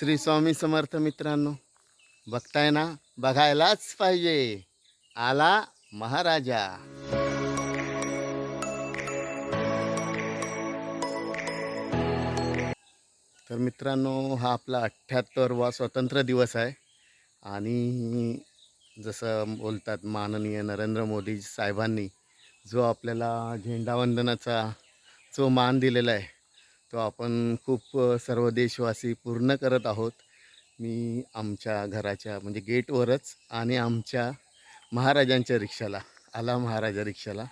श्री स्वामी समर्थ मित्रांनो बघताय ना बघायलाच पाहिजे. आला महाराजा. तर मित्रांनो हा आपला अठ्ठ्याहत्तरवा स्वतंत्र दिवस आहे. आणि जसं बोलतात माननीय नरेंद्र मोदी साहेबांनी जो आपल्याला झेंडावंदनाचा जो मान दिलेला आहे तो आपण खूप सर्व देशवासी पूर्ण करत आहोत. मी आमच्या घराच्या म्हणजे गेटवरच आणि आमच्या महाराजांच्या रिक्षाला आला महाराजा रिक्षाला.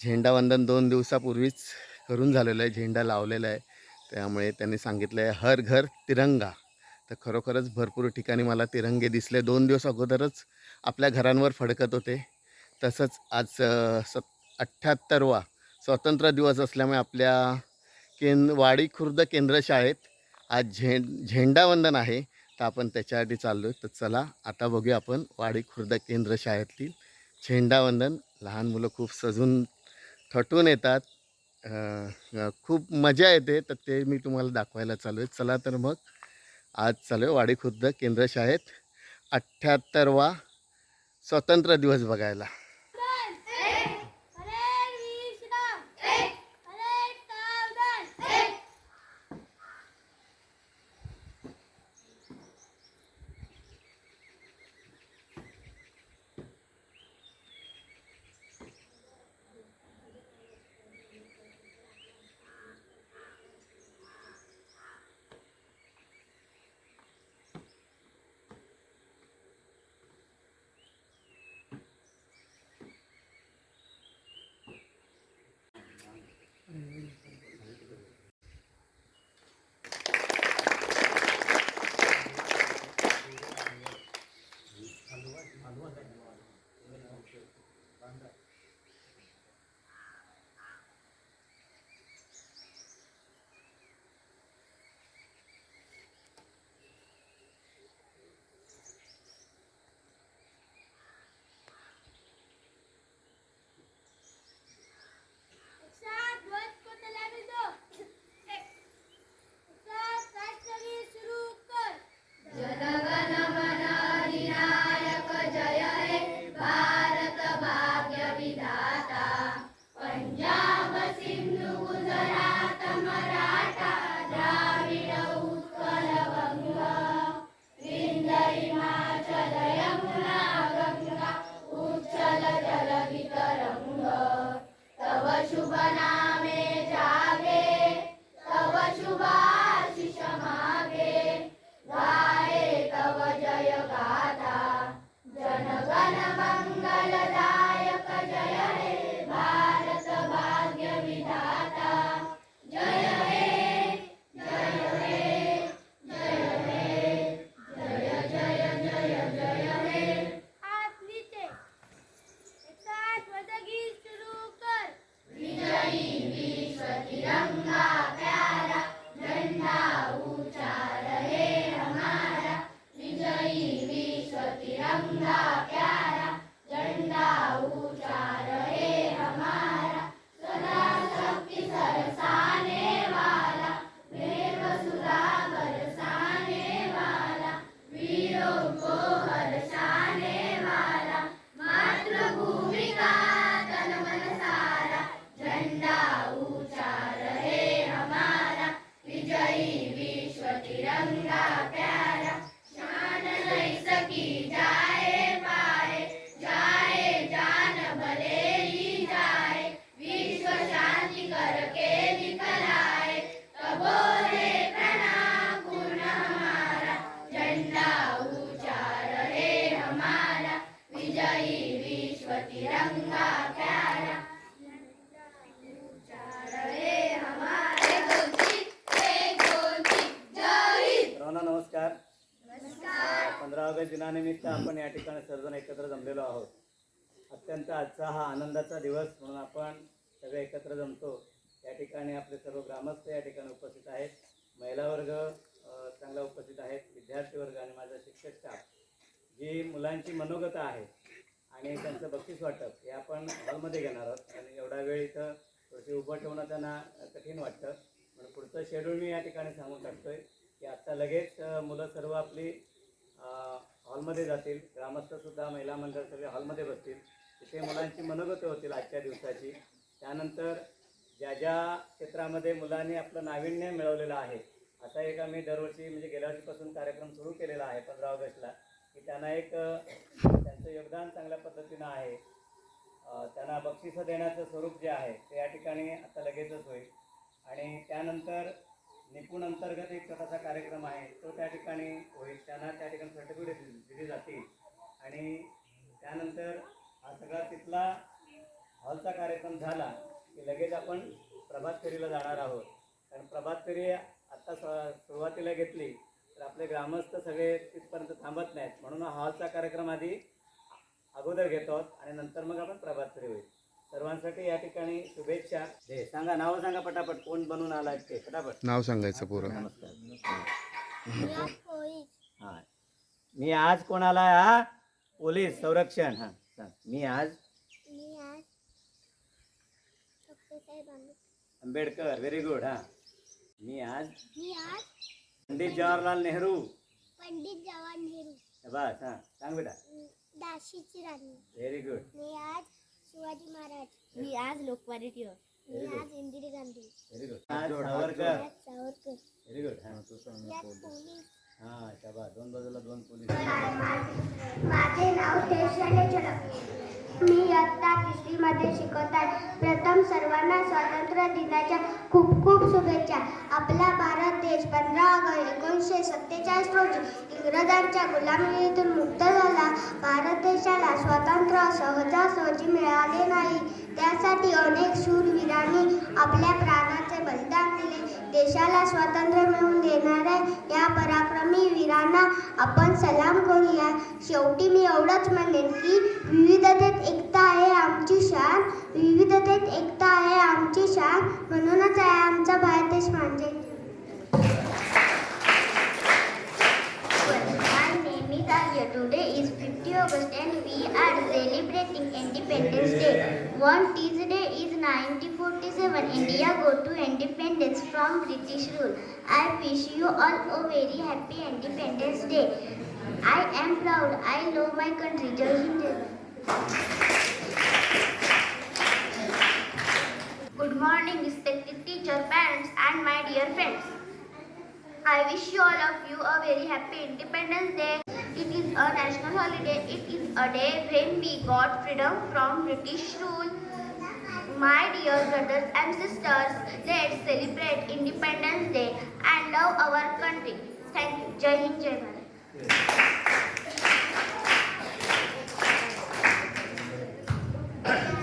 झेंडावंदन दोन दिवसापूर्वीच करून झालेलं आहे झेंडा लावलेला आहे. त्यामुळे त्यांनी सांगितलं आहे हर घर तिरंगा. तर खरोखरच भरपूर ठिकाणी मला तिरंगे दिसले. दोन दिवस अगोदरच आपल्या घरांवर फडकत होते. तसंच आज सत अठ्ठ्याहत्तरवा स्वातंत्र्य दिवस असल्यामुळे आपल्या केंद वाडी खुर्द केंद्र शाळेत आज झें झेंडावंदन आहे. तर आपण त्याच्यासाठी चाललो आहे तर चला आता बघूया आपण वाडी खुर्द केंद्र शाळेतील झेंडावंदन लहान मुलं खूप सजून थटून येतात. खूप मजा येते. तर ते मी तुम्हाला दाखवायला चालू आहे चला तर मग आज चालू आहे वाडी खुर्द केंद्र शाळेत अठ्ठ्याहत्तरवा स्वतंत्र दिवस बघायला. नमस्कार. पंधरा ऑगस्ट दिनानिमित्त आपण या ठिकाणी सर्वजण एकत्र जमलेलो आहोत. अत्यंत आजचा हा आनंदाचा दिवस म्हणून आपण सगळे एकत्र जमतो. या ठिकाणी आपले सर्व ग्रामस्थ या ठिकाणी उपस्थित आहेत. महिला वर्ग चांगला उपस्थित आहेत. विद्यार्थी वर्ग आणि माझा शिक्षक स्टाफ जी मुलांची मनोगता आहे आणि त्यांचं बक्षीस वाटप हे आपण हॉलमध्ये घेणार आहोत. आणि एवढा वेळ इथं थोडीशी उभं ठेवणं त्यांना कठीण वाटतं. म्हणून पुढचं शेड्यूल मी या ठिकाणी सांगून टाकतोय. की आता लगेच मुलं सर्व आपली हॉलमध्ये जातील. ग्रामस्थसुद्धा महिला मंडळ सगळे हॉलमध्ये बसतील. तिथे मुलांची मनोगत होतील आजच्या दिवसाची. त्यानंतर ज्या ज्या क्षेत्रामध्ये मुलांनी आपलं नाविन्य मिळवलेलं आहे असा एक आम्ही दरवर्षी म्हणजे गेल्या वर्षीपासून कार्यक्रम सुरू केलेला आहे पंधरा ऑगस्टला. की त्यांना एक त्यांचं योगदान चांगल्या पद्धतीनं आहे. त्यांना बक्षिसं देण्याचं स्वरूप जे आहे ते या ठिकाणी आता लगेचच होईल. आणि त्यानंतर निपुण अंतर्गत एक छोटासा कार्यक्रम आहे. तो त्या ठिकाणी होईल. त्यांना त्या ठिकाणी सर्टिफिकेट दिली जातील. आणि त्यानंतर हा सगळा तिथला हॉलचा कार्यक्रम झाला की लगेच आपण प्रभात फेरीला जाणार आहोत. कारण प्रभात फेरी आत्ता स- सुरुवातीला घेतली तर आपले ग्रामस्थ सगळे तिथपर्यंत थांबत नाहीत. म्हणून हॉलचा कार्यक्रम आधी अगोदर घेतो आहोत आणि नंतर मग आपण प्रभात फेरी होईल. सर्वांसाठी या ठिकाणी शुभेच्छा. दे सांगा नावं सांगा पटापट. कोण बनून आला ते पटापट. नाव सांगायचं पुरं. नमस्कार. या पोळी हां. मी आज कोणाला हा? पोलीस संरक्षण. हां सांग. मी आज? आंबेडकर. व्हेरी गुड हां. मी आज? मी आज पंडित जवाहरलाल नेहरू. पंडित जवाहर नेहरू. बस हां. सांग बेटा. दाशीची राणी. व्हेरी गुड मी आज शिवाजी महाराज. मी आज टिळक मी आज Indira Gandhi. Very good Savarkar. Very good हां यात पोलीस दोन बाजूला दोन पोलीस माझे नाव तेजस्वी चलक मी इयत्ता तिसरीमध्ये शिकत आहे. प्रथम सर्वांना स्वातंत्र्य दिनाच्या खूप खूप शुभेच्छा. आपला भारत देश पंधरा ऑगस्ट एकोणीसशे सत्तेचाळीस रोजी इंग्रजांच्या गुलामगिरीतून मुक्त झाला. भारत देशाला स्वातंत्र्य सहजासहजी मिळाले नाही. त्यासाठी अनेक शूरवीरांनी आपल्या प्राणाचे बलिदान दिले. देशाला स्वातंत्र्य मिळवून देणाऱ्या या पराक्रमी वीरांना आपण सलाम करूया. शेवटी मी एवढंच म्हणेन की विविधतेत एकता आहे आमची शान. विविधतेत एकता आहे आमची शान. म्हणूनच आहे आमचा भारत देश म्हणजे August and we are celebrating Independence Day. One Tuesday is 1947. India got to independence from British rule. I wish you all a very happy Independence Day. I am proud. I love my country. Jai Hind. Good morning, respected teacher, parents, and my dear friends. I wish you all of you a very happy Independence Day. It is a national holiday. It is a day when we got freedom from British rule. My dear brothers and sisters, let's celebrate Independence Day and love our country. Thank you. Jai Hind, Jai Bharat.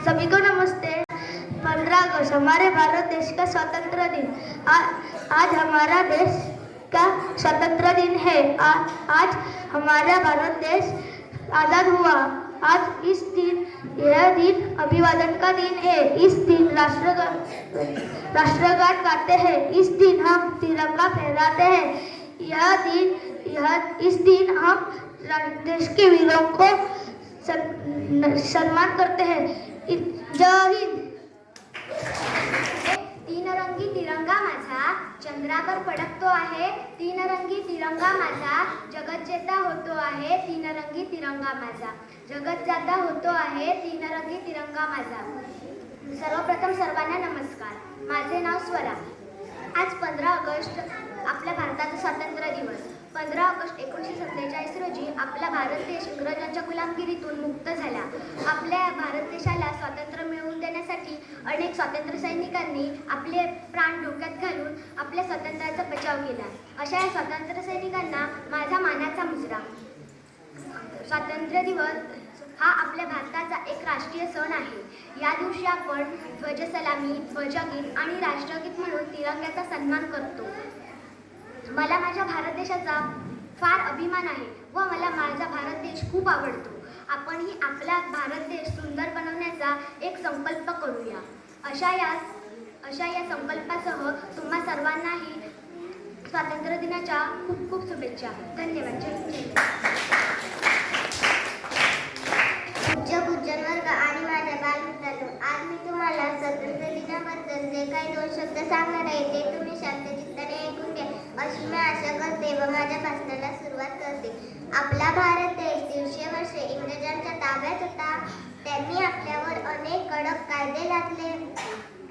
सभी को नमस्ते पंद्रह अगस्त हमारे भारत देश का स्वतंत्र दिन आ, आज हमारा देश का? स्वतंत्र दिन है। आ, आज हमारा भारत देश आज़ाद हुआ। आज इस दिन यह दिन अभिवादन का दिन है। इस दिन राष्ट्रगान राष्ट्रगान गाते हैं। इस दिन हम तिरंगा फहराते हैं। यह दिन यह इस दिन हम देश के वीरों को सम्मान करते हैं। जय हिंद। तीन रंगी तिरंगा माझा. चंद्रावर फडकतो आहे तीन रंगी तिरंगा माझा. जगत जेता होतो आहे तीन रंगी तिरंगा माझा. जगत जाता होतो आहे तीन रंगी तिरंगा माझा. सर्वप्रथम सर्वांना नमस्कार. माझे नाव स्वरा. आज पंधरा ऑगस्ट आपल्या भारताचा स्वातंत्र्य दिवस. पंधरा ऑगस्ट एकोणीसशे सत्तेचाळीस रोजी आपला भारत देश इंग्रजांच्या गुलामगिरीतून मुक्त झाला. आपल्या भारत देशाला स्वातंत्र्य मिळवून देण्यासाठी अनेक स्वातंत्र्य सैनिकांनी आपले प्राण डोक्यात घालून आपल्या स्वातंत्र्याचा बचाव केला. अशा या स्वातंत्र्य सैनिकांना माझा मानाचा मुजरा. स्वातंत्र्य दिवस हा आपल्या भारताचा एक राष्ट्रीय सण आहे. या दिवशी आपण ध्वजसलामी ध्वजगीत आणि राष्ट्रगीत म्हणून तिरंग्याचा सन्मान करतो. मला माझ्या भारत देशाचा फार अभिमान आहे व मला माझा भारत देश खूप आवडतो. आपणही आपला भारत देश सुंदर बनवण्याचा एक संकल्प करूया. अशा या अशा या संकल्पासह तुम्हा सर्वांनाही स्वातंत्र्य दिनाच्या खूप खूप शुभेच्छा. धन्यवाद. पूज्य गुज्जन वर्ग आणि माझ्या बालमित्रांनो आज मी तुम्हाला स्वातंत्र्य दिनाबद्दल जे काही दोन शब्द सांगणार आहे ते तुम्ही शांतचित्ताने ऐकून घ्या. अशी मी आशा करते व माझ्या भाषणाला सुरुवात करते. आपला भारत देश दीडशे वर्षे इंग्रजांच्या ताब्यात होता. त्यांनी आपल्यावर अनेक कडक कायदे लादले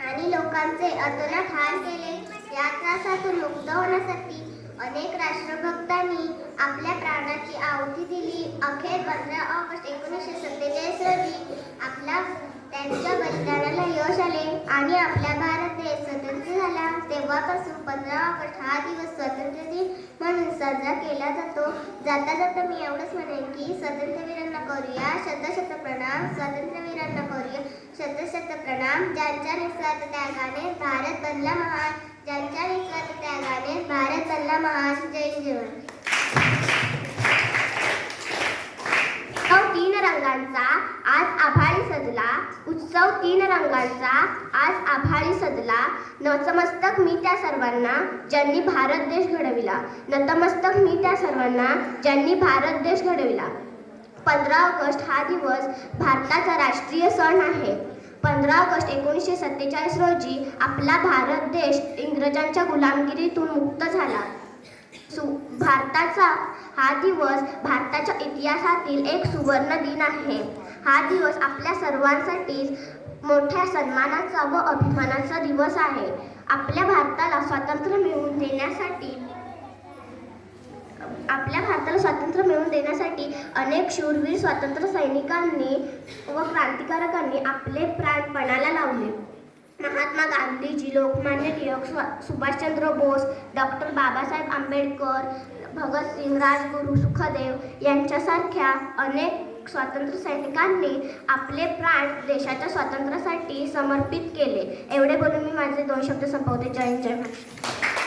आणि लोकांचे अतोनात हाल केले. या त्रासातून मुक्त होण्यासाठी अनेक राष्ट्रभक्तांनी आपल्या प्राणाची आहुती दिली. अखेर पंधरा ऑगस्ट एकोणीसशे सत्तेचाळीस रोजी आपला त्यांच्या बलिदानाला यश आले आणि आपला भारत देश स्वतंत्र झाला. तेव्हापासून पंधरा ऑगस्ट हा दिवस स्वातंत्र्य दिन म्हणून साजरा केला जातो. जाता जाता मी एवढंच म्हणेन की स्वातंत्र्यवीरांना करूया शतशत प्रणाम स्वातंत्र्यवीरांना करूया शतशत प्रणाम. ज्यांच्या निस्वार्थ त्यागाने भारत बनला महान. ज्यांच्या निस्वार्थ त्यागाने भारत बनला महान जय जीवन तीन रंगांचा आज आभाळी सजला. उत्सव तीन रंगांचा आज आभाळी सजला. नतमस्तक मी त्या सर्वांना ज्यांनी भारत देश घडविला. नतमस्तक मी त्या सर्वांना ज्यांनी भारत देश घडविला. पंधरा ऑगस्ट हा दिवस भारताचा राष्ट्रीय सण आहे. पंधरा ऑगस्ट एकोणीसशे सत्तेचाळीस रोजी आपला भारत देश इंग्रजांच्या गुलामगिरीतून मुक्त झाला. सु भारताचा हा दिवस भारताच्या इतिहासातील एक सुवर्ण दिन आहे. हा दिवस आपल्या सर्वांसाठी मोठ्या सन्मानाचा व अभिमानाचा दिवस आहे. आपल्या भारताला स्वातंत्र्य मिळवून देण्यासाठी आपल्या भारताला स्वातंत्र्य मिळवून देण्यासाठी अनेक शूरवीर स्वातंत्र्य सैनिकांनी व क्रांतिकारकांनी आपले प्राण पणाला लावले. महात्मा गांधीजी लोकमान्य टिळक स्वा- सुभाषचंद्र बोस डॉक्टर बाबासाहेब आंबेडकर भगतसिंग राजगुरू सुखदेव यांच्यासारख्या अनेक स्वातंत्र्य सैनिकांनी आपले प्राण देशाच्या स्वातंत्र्यासाठी समर्पित केले. एवढे बोलून मी माझे दोन शब्द संपवते. जय जय महाराष्ट्र.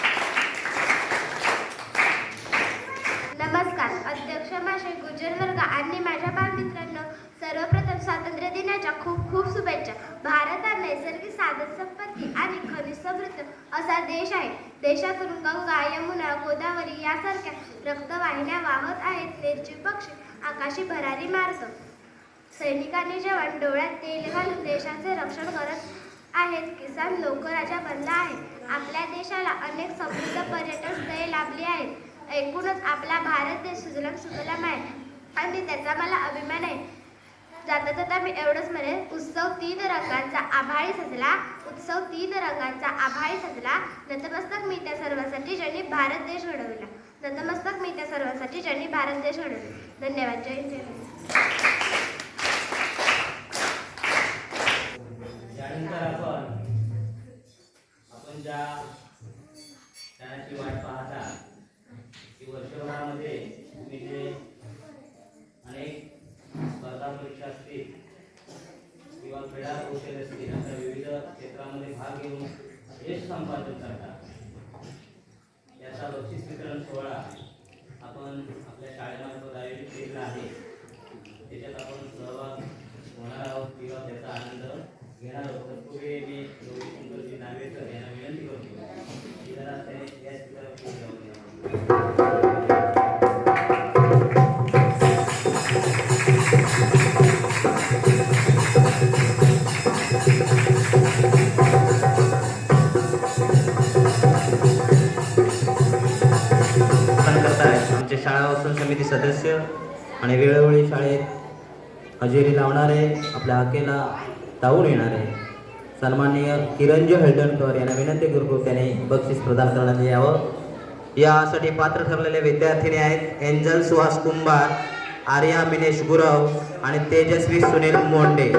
स्वातंत्र्य दिनाच्या खूप खूप शुभेच्छा. भारत हा नैसर्गिक साधन संपत्ती आणि खनिज समृद्ध असा देश आहे. देशातून गंगा यमुना गोदावरी यासारख्या रक्तवाहिन्या वाहत आहेत. निर्जीव पक्षी आकाशी भरारी मार्ग सैनिकांनी जवान डोळ्यात तेल घालून देशाचे रक्षण करत आहेत. किसान लोकराजा बनला आहे. आपल्या देशाला अनेक समृद्ध पर्यटन स्थळे लाभली आहेत. एकूणच आपला भारत देश सुजलाम सुजलम आहे. आणि त्याचा मला अभिमान आहे. जाता जाता मी एवढंच म्हणेन उत्सव तीन रंगांचा आभाळी सजला उत्सव तीन रंगांचा आभाळी सजला. नतमस्तक मी त्या सर्वांसाठी ज्यांनी भारत देश घडवला. नतमस्तक मी त्या सर्वांसाठी ज्यांनी भारत देश घडवला. धन्यवाद. जय जय शासन समिती सदस्य आणि वेळोवेळी शाळेत हजेरी लावणारे आपल्या हाकेला धावून येणारे सन्माननीय किरणजी हळदणकर यांना विनंती करतो त्याने बक्षीस प्रदान करण्यात यावं. यासाठी पात्र ठरलेले विद्यार्थिनी आहेत एंजल सुहास कुंभार आर्या मिनेश गुरव आणि तेजस्वी सुनील मोंडे.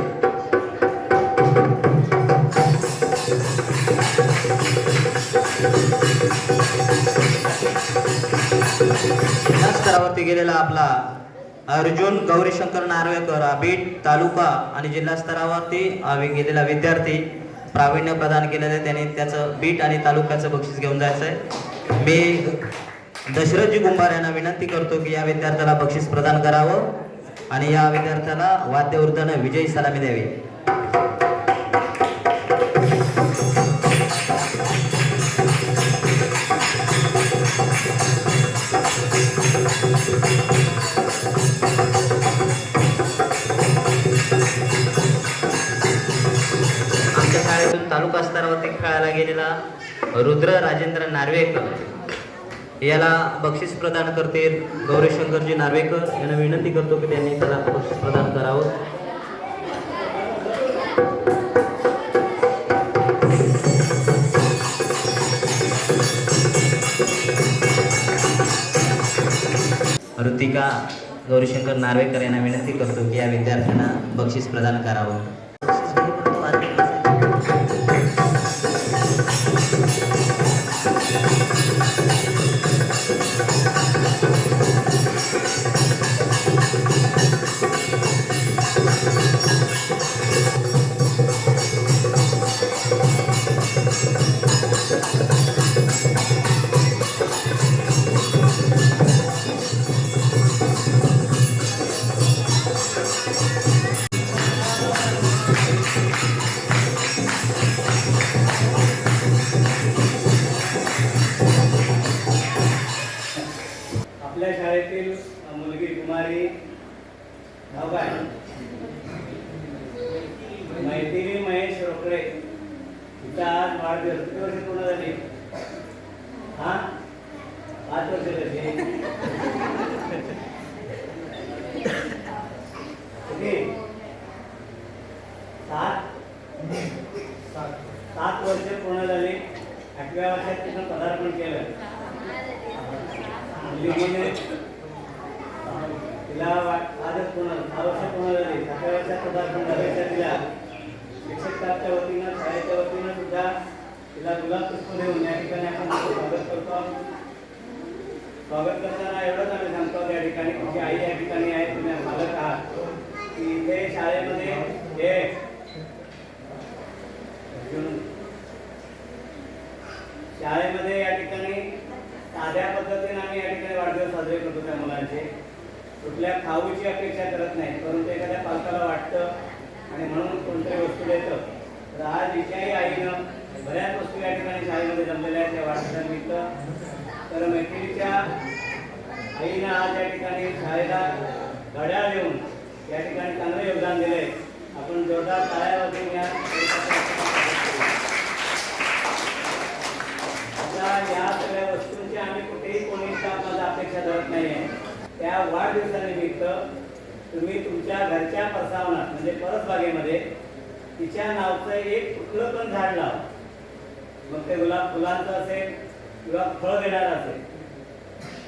जिल्हा केलेला गेलेला आपला अर्जुन गौरीशंकर नार्वेकर बीट तालुका आणि जिल्हा स्तरावरती गेलेला विद्यार्थी प्रावीण्य प्रदान केलेलं आहे. त्याने त्याचं बीट आणि तालुक्याचं बक्षीस घेऊन जायचं आहे. मी दशरथजी कुंभार यांना विनंती करतो की या विद्यार्थ्याला बक्षीस प्रदान करावं आणि या विद्यार्थ्याला वाद्यवृद्धानं विजयी सलामी द्यावी. त्याला बक्षीस प्रदान करते गौरीशंकरजी नार्वेकर. यांना विनंती करतो की त्यांनी त्याला बक्षीस प्रदान करावं. ऋतिका गौरीशंकर नार्वेकर यांना विनंती करतो की या विद्यार्थ्यांना बक्षीस प्रदान करावं. मुलगीने तिला आजच सातव्या वर्षात तिला वतीनं शाळेच्या वतीनं सुद्धा तिला गुलाब पुष्प देऊन या ठिकाणी आपण स्वागत करतो. स्वागत करताना एवढंच आम्ही सांगतो त्या ठिकाणी तुमची आई या ठिकाणी आहे तुम्ही मालक आहात. की इथे शाळेमध्ये हे शाळेमध्ये या ठिकाणी साध्या पद्धतीने आम्ही या ठिकाणी वाढदिवस साजरे करतो त्या मुलांचे. कुठल्या खाऊची अपेक्षा करत नाही परंतु एखाद्या पालकाला वाटतं आणि म्हणून कोणतरी वस्तू देतं तर आज तिच्याही आईनं बऱ्याच वस्तू या ठिकाणी शाळेमध्ये जमलेल्या आहेत त्या वाढदिवसानिमित्त तर मैत्रिणीच्या आईनं आज या ठिकाणी शाळेला घड्याळ देऊन या ठिकाणी चांगलं योगदान दिलंय. आपण जोरदार टाळ्या वाजवून या आता या सगळ्या वस्तूंची आम्ही कुठेही कोणी आपल्याला अपेक्षा धरत नाहीये त्या वाढदिवसानिमित्त तुम्ही तुमच्या घरच्या परसावनात म्हणजे परसबागेमध्ये तिच्या नावचं एक कुठलं पण झाड लावा. मग ते गुलाब फुलांचं असेल किंवा फळ देणारं असेल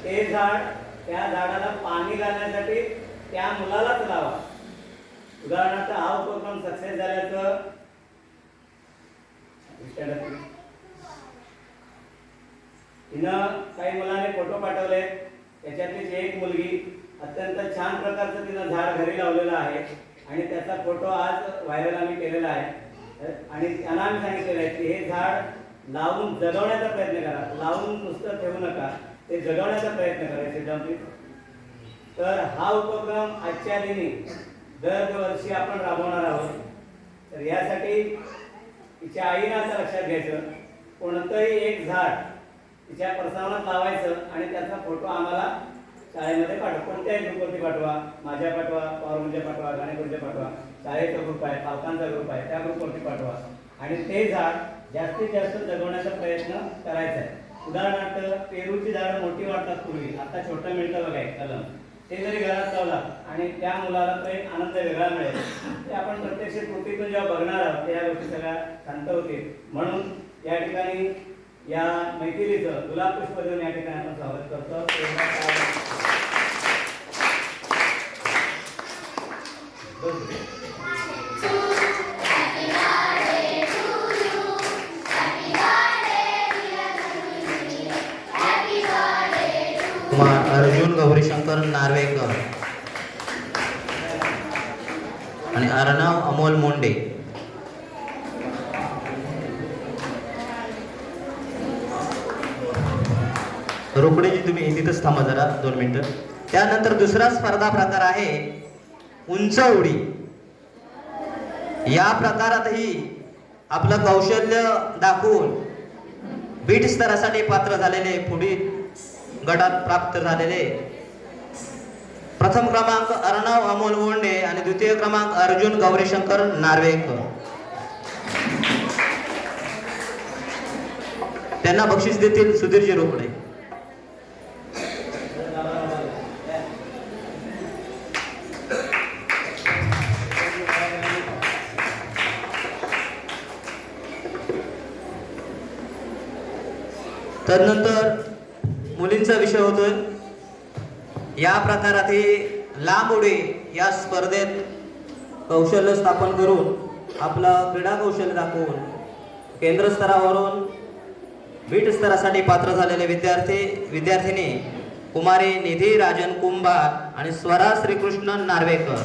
ते झाड त्या झाडाला पाणी घालण्यासाठी त्या मुलालाच लावा. उदाहरणार्थ हा उपक्रम सक्सेस झाल्याचं तिनं काही मुलाने फोटो पाठवले त्याच्यातलीच एक मुलगी अत्यंत छान प्रकारचं तिनं झाड घरी लावलेलं आहे. आणि त्याचा फोटो आज व्हायरल आम्ही केलेला आहे. आणि त्यांना आम्ही सांगितलेलं आहे की हे झाड लावून जगवण्याचा प्रयत्न करा. लावून नुसतं ठेवू नका. ते जगवण्याचा प्रयत्न करायचे सिद्धांत तर हा उपक्रम आजच्या दिनी दरवर्षी आपण राबवणार आहोत. तर यासाठी तिच्या आईनं असं लक्षात घ्यायचं. कोणतंही एक झाड तिच्या प्रसावनात लावायचं आणि त्याचा फोटो आम्हाला शाळेमध्ये पाठवा. कोणत्याही ग्रुपवरती पाठवा. माझ्या पाठवा पवारगुरुच्या पाठवा गाणेकरूच्या पाठवा शाळेचा ग्रुप आहे पालकांचा ग्रुप आहे त्या ग्रुपवरती पाठवा. आणि ते झाड जास्तीत जास्त जगवण्याचा प्रयत्न करायचा आहे. उदाहरणार्थ पेरूची झाडं मोठी वाटतात पूर्वी. आता छोटं मिळतं बघा एक कलम. ते जरी घरात लावला आणि त्या मुलाला तो एक आनंद वेगळा मिळेल. ते आपण प्रत्यक्ष कृतीतून जेव्हा बघणार आहोत त्या गोष्टी सगळ्या शांत होतील. म्हणून या ठिकाणी या मैथिलीचं गुलाब पुष्प देऊन या ठिकाणी आपण स्वागत करतो. अर्जुन गौरीशंकर नार्वेकर. आणि अर्णव अमोल मोंडे. रोकडेजी तुम्ही तिथंच थांबा जरा दोन मिनटं. त्यानंतर दुसरा स्पर्धा प्रकार आहे उंच उडी या प्रकारातही आपलं कौशल्य दाखवून बीट स्तरासाठी पात्र झालेले पुढील गटात प्राप्त झालेले. प्रथम क्रमांक अर्णव अमोल वोंडे आणि द्वितीय क्रमांक अर्जुन गौरीशंकर नार्वेकर. त्यांना बक्षीस देतील सुधीरजी रोकडे. तदनंतर मुलींचा विषय होतोय. या प्रकारातही लांब उडी या स्पर्धेत कौशल्य स्थापन करून आपलं क्रीडा कौशल्य दाखवून केंद्र स्तरावरून बीट स्तरासाठी पात्र झालेले विद्यार्थी विद्यार्थिनी कुमारी निधी राजन कुंभार आणि स्वरा श्रीकृष्ण नार्वेकर.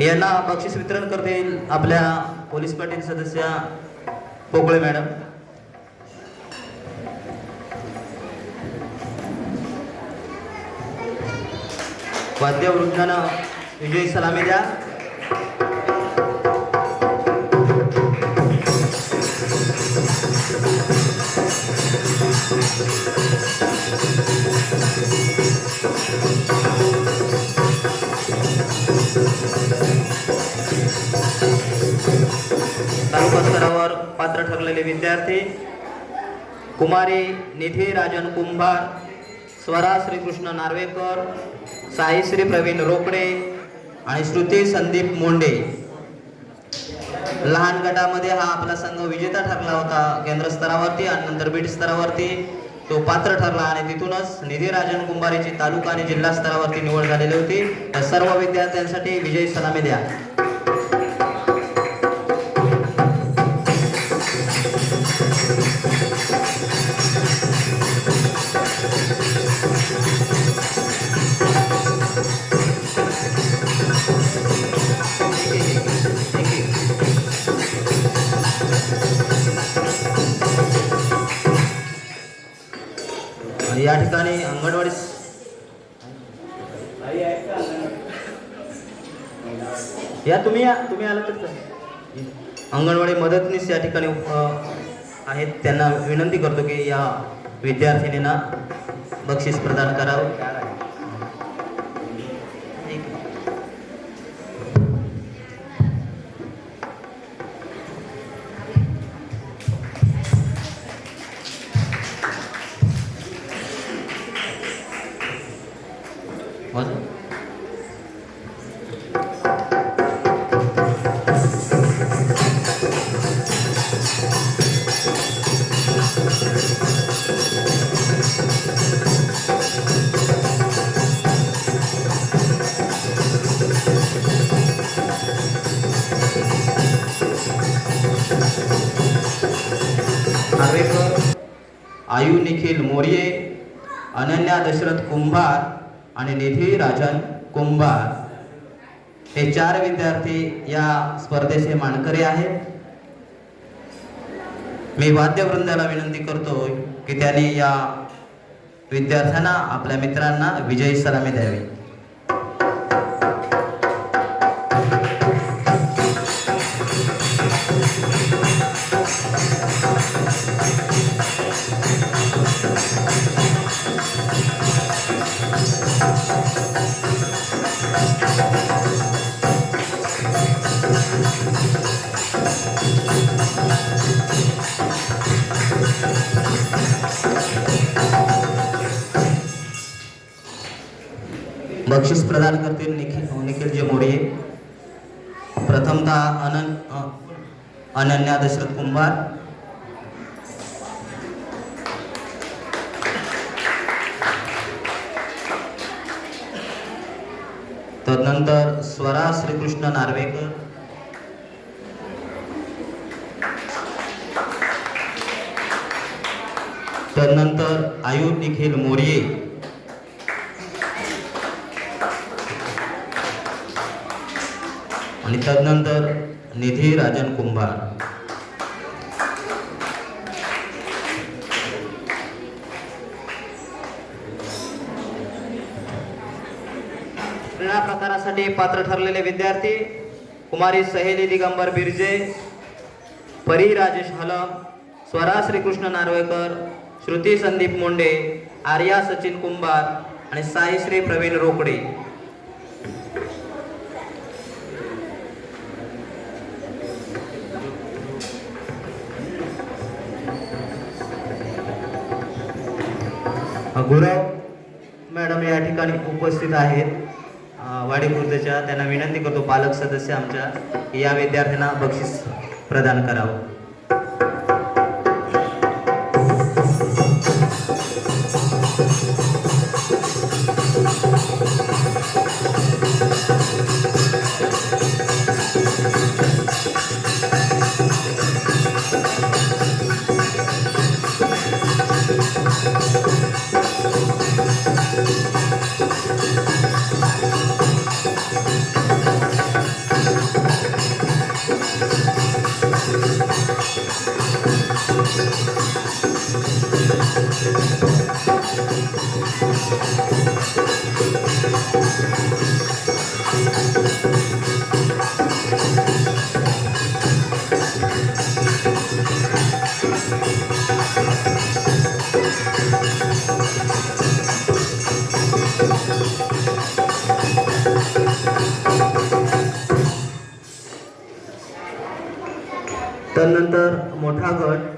यांना बक्षीस वितरण करतील आपल्या पोलीस पाटील सदस्य पोकळे मॅडम. वाद्यवृंदानं विजयी सलामी द्या. तालुका पात्र ठरलेले विद्यार्थी कुमारी निधी राजन कुंभार स्वरा श्रीकृष्ण नार्वेकर साईश्री प्रवीण रोकडे आणि श्रुती संदीप मोंडे. लहान गटामध्ये हा आपला संघ विजेता ठरला होता केंद्र स्तरावरती आणि नंतर बीड स्तरावरती. तो पात्र ठरला आणि तिथूनच निधी राजन कुंभारीची तालुका आणि जिल्हा स्तरावरती निवड झालेली होती. तर सर्व विद्यार्थ्यांसाठी विजयी सलामी द्या. या ठिकाणी अंगणवाडी या तुम्ही या तुम्ही आला तर अंगणवाडी मदतनीस या ठिकाणी आहेत. त्यांना विनंती करतो की या विद्यार्थिनींना बक्षीस प्रदान करावं. आयु निखिल मोरिये अनन्या दशरथ कुंभार आणि निधी राजन कुंभार. हे चार विद्यार्थी या स्पर्धेचे मानकरी आहेत. मी वाद्यवृंदाला विनंती करतो की त्यांनी या विद्यार्थ्यांना आपल्या मित्रांना विजयी सलामी द्यावी. बक्षीस प्रदान करतील निखिल निखिलजी मोडिये प्रथमतः अनन अनन्या दशरथ कुंभार. तदनंतर स्वरा श्रीकृष्ण नार्वेकर. तदनंतर आयु निखिल मोर्ये. आणि तदनंतर निधी राजन कुंभार. क्रीडा प्रकारासाठी पात्र ठरलेले विद्यार्थी कुमारी सहेली दिगंबर बिर्जे परी राजेश हलम स्वरा श्रीकृष्ण नार्वेकर श्रुती संदीप मुंडे आर्या सचिन कुंभार आणि साईश्री प्रवीण रोकडे. उपस्थित आहेत. अ, वाडी खुर्दच्या त्यांना विनंती करतो पालक सदस्य आमच्या या विद्यार्थ्यांना बक्षीस प्रदान करावं. त्यानंतर मोठा गट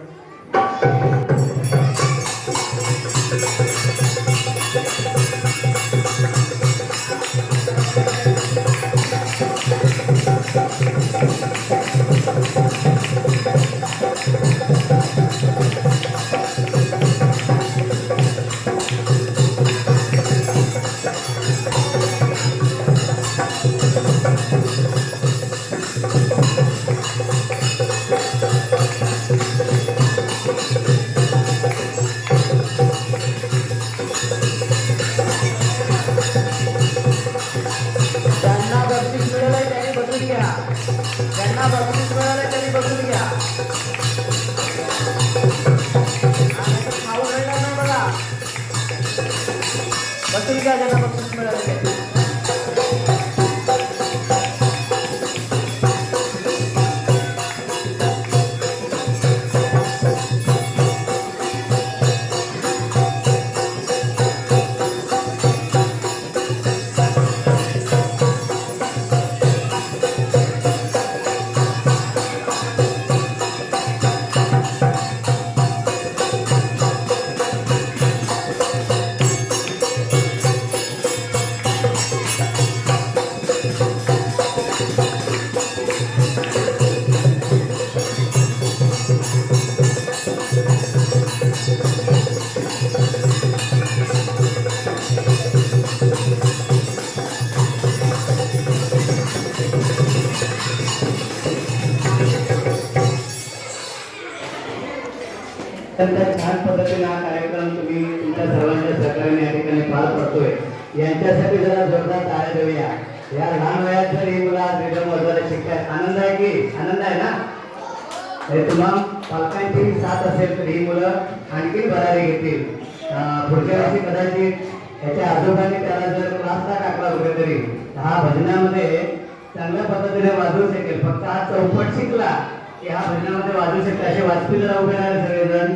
चौपट की हा भजनामध्ये वाजू शकतो असे वाजपेयी जरा उभे राहिले सगळेजण?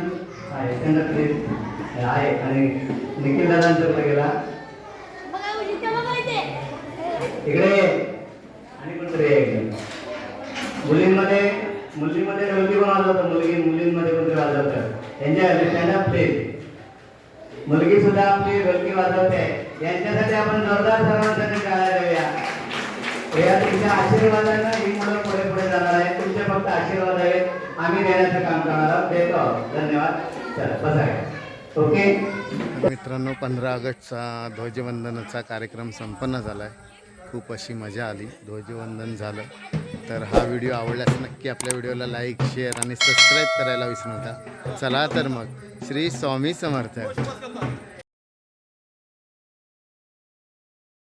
आहे त्यांना प्लीज आहे आणि निखिल दादांचा गेला. इकडे ये. आणि कोणतरी आहे मुलींमध्ये मुलींमध्ये ढोलकी पण वाजवतं? मुलगी मुलींमध्ये कोणतरी वाजवतं? त्यांच्या स्टँडअप प्लीज मुलगी सुद्धा आपली ढोलकी वाजवते. यांच्यासाठी आपण जोरदार सर्वांसाठी टाळ्या देऊया या तुमच्या आशीर्वादानं ही मुलं पुढे पुढे जाणार आहेत तुमचे फक्त आशीर्वाद आहेत. आम्ही देण्याचं काम करणार आहोत. देतो. आहोत. धन्यवाद. चला बसा. ओके? मित्रांनो पंधरा ऑगस्टचा ध्वजवंदनाचा कार्यक्रम संपन्न झाला आहे खूप अशी मजा आली. ध्वजवंदन झालं. तर हा व्हिडिओ आवडल्यास नक्की आपल्या व्हिडिओला लाईक शेअर आणि सबस्क्राईब करायला विसरू नका. चला तर मग श्री स्वामी समर्थ.